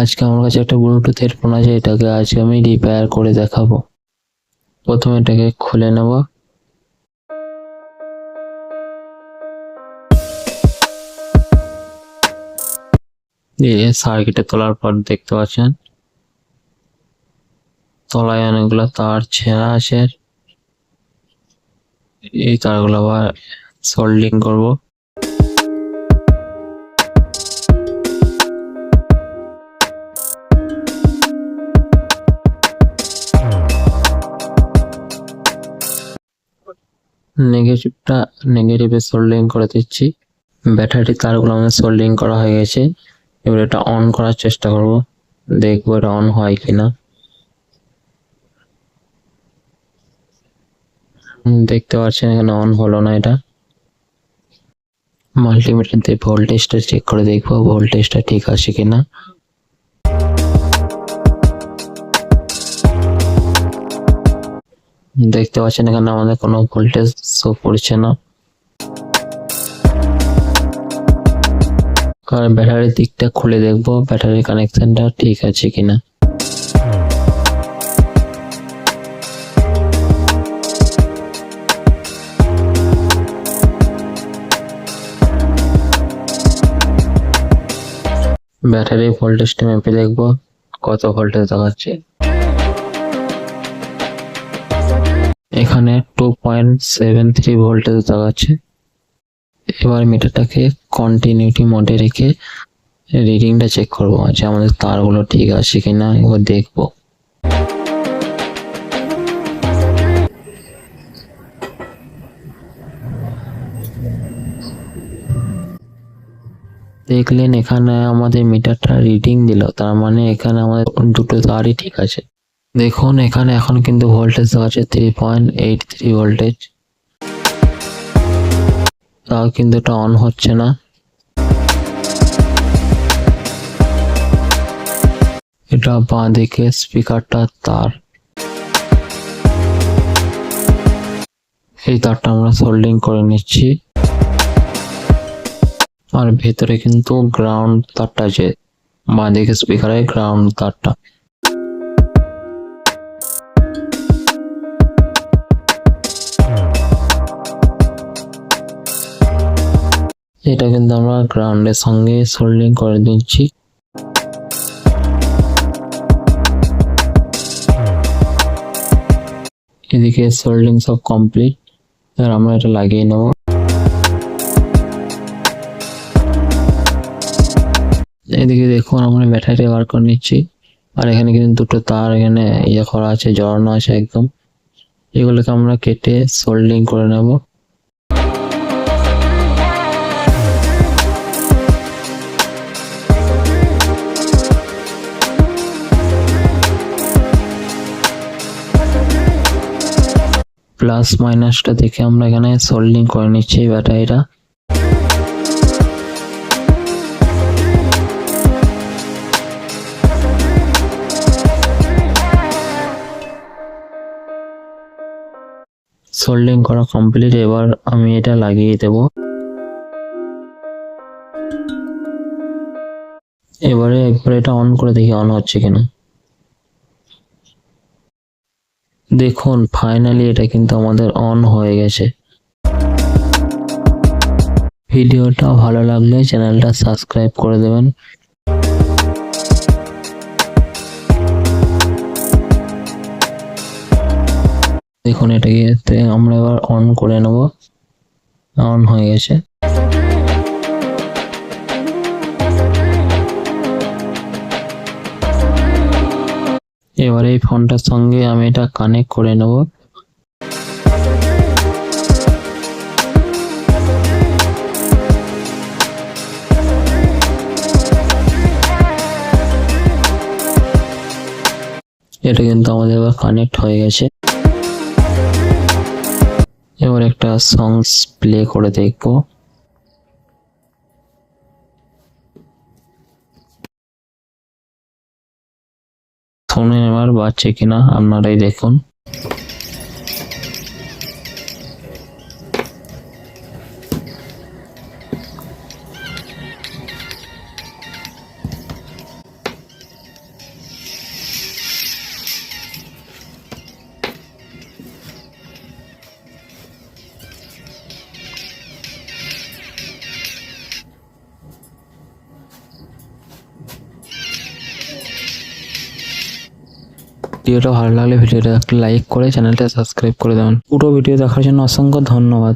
আজকে আমার কাছে একটা ব্লুটুথ হেডফোন আছে, এটাকে আজকে আমি রিপেয়ার করে দেখাবো। প্রথমে এটাকে খুলে নেব। দিয়ে সার্কিটে তোলার পর দেখতে পাচ্ছেন? তলায় অনেকগুলো তার ছেঁড়া আছে। এই তারগুলো আবার সোল্ডিং করব। নেগেটিভটা নেগেটিভে সোল্ডিং করে দিচ্ছি। ব্যাটারি তারগুলো আমাদের সোল্ডিং করা হয়ে গেছে। এবার এটা অন করার চেষ্টা করব। দেখব এটা অন হয় কিনা। দেখতে পাচ্ছেন এখানে অন হলো না এটা। মাল্টিমিটার দিয়ে ভোল্টেজটা চেক করে দেখব ভোল্টেজটা ঠিক আছে কিনা। দেখতে পাচ্ছেন এখানে আমাদের কোনো ভোল্টেজ শো করছে না। কারণ ব্যাটারির দিকটা খুলে দেখব ব্যাটারি কানেকশনটা ঠিক আছে কিনা। ব্যাটারি ভোল্টেজটা মেপে দেখব, কত ভোল্টেজ দেখাচ্ছে। এখানে two point seven three voltage দেখাচ্ছে এবার মিটারটাকে কন্টিনিউটি মোডে রেখে রিডিংটা চেক করব, যে আমাদের তারগুলো ঠিক আছে কিনা, এবার দেখব। দেখলেন এখানে আমাদের মিটারটা রিডিং দিল, তার মানে এখানে আমাদের দুটো তারই ঠিক আছে। দেখুন, এখানে এখন কিন্তু ভোল্টেজ দেখাচ্ছে three point eight three voltage তাও কিন্তু এটা অন হচ্ছে না। এটা বাঁ দিকে স্পিকারটা তার। এই তারটা আমরা সোল্ডিং করে নিচ্ছি। আর ভেতরে কিন্তু গ্রাউন্ড তারটা আছে। বাঁ দিকে স্পিকারের গ্রাউন্ড তারটা। এটা কিন্তু আমরা গ্রাউন্ডের সঙ্গে সোল্ডিং করে দিচ্ছি। এদিকে সোল্ডিং সব কমপ্লিট এবার আমরা এটা লাগিয়ে নেব। এদিকে দেখুন আমরা ব্যাটারি বার করে নিচ্ছি। আর এখানে কিন্তু দুটো তার এখানে ইয়ে করা আছে, জড়ানো আছে একদম। এগুলোকে আমরা কেটে সোল্ডিং করে নেব। প্লাস মাইনাসটা দেখে আমরা এখানে সোল্ডিং করে নিচ্ছি ব্যাটারিটা। সোল্ডিং করা কমপ্লিট এবার আমি এটা লাগিয়ে দেব। এবারে একবার এটা অন করে দেখি অন হচ্ছে কিনা। দেখুন ফাইনালি এটা কিন্তু আমাদের অন হয়ে গেছে। ভিডিওটা ভালো লাগলে চ্যানেলটা সাবস্ক্রাইব করে দেবেন। দেখুন, এটাকে আমরা এবার অন করে নেব। অন হয়ে গেছে। এবার এই ফোনটার সঙ্গে আমি এটা কানেক্ট করে নেব। এটা কিন্তু আমাদের এবার কানেক্ট হয়ে গেছে। এবার একটা সংস প্লে করে দেখব। শুনে এবার বাজছে কিনা আপনারাই দেখুন। ভিডিওটা ভালো লাগলে ভিডিওটা একটা লাইক করে চ্যানেলটা সাবস্ক্রাইব করে দেবেন। পুরো ভিডিও দেখার জন্য অসংখ্য ধন্যবাদ।